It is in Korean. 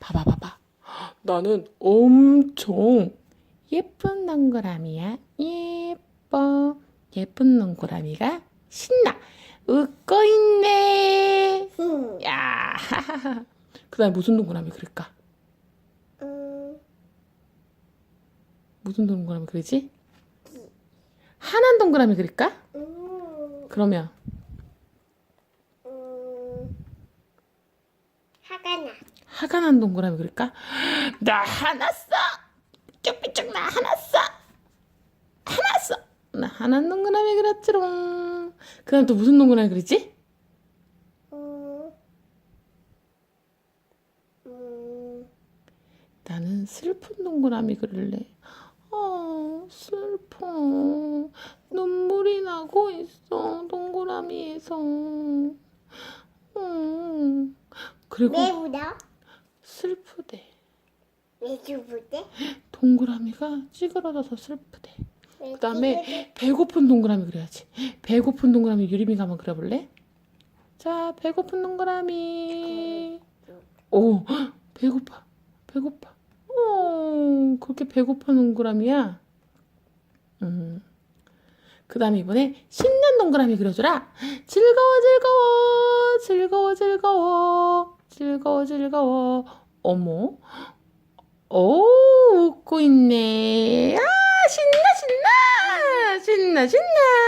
봐봐, 봐봐. 나는 엄청 예쁜 동그라미야. 예뻐. 예쁜 동그라미가 신나. 웃고 있네. 응. 야. 그 다음에 무슨 동그라미 그릴까? 음, 무슨 동그라미 그리지? 하얀 동그라미 그릴까? 음, 그러면 음, 화가 나. 하얀 동그라미 그릴까? 나 써! 삐쭉삐쭉 나! 하나 써! 나 하얀 동그라미 그렸지롱. 그 다음 또 무슨 동그라미 그리지? 나는 슬픈 동그라미 그릴래. 어, 슬퍼. 눈물이 나고 있어, 동그라미에서. 음. 그리고 왜 울어? 슬프대. 왜 주부대? 동그라미가 찌그러져서 슬프대. 왜그 다음에 배고픈 동그라미 그려야지. 배고픈 동그라미 유림이가 한번 그려볼래? 자, 배고픈 동그라미. 오, 헉, 배고파. 배고파. 어, 그렇게 배고파 동그라미야. 음. 그 다음에 이번에 신난 동그라미 그려줘라. 즐거워, 즐거워. 즐거워, 즐거워. 즐거워, 즐거워. 어머. 오, 웃고 있네. 아, 신나, 신나. 신나, 신나.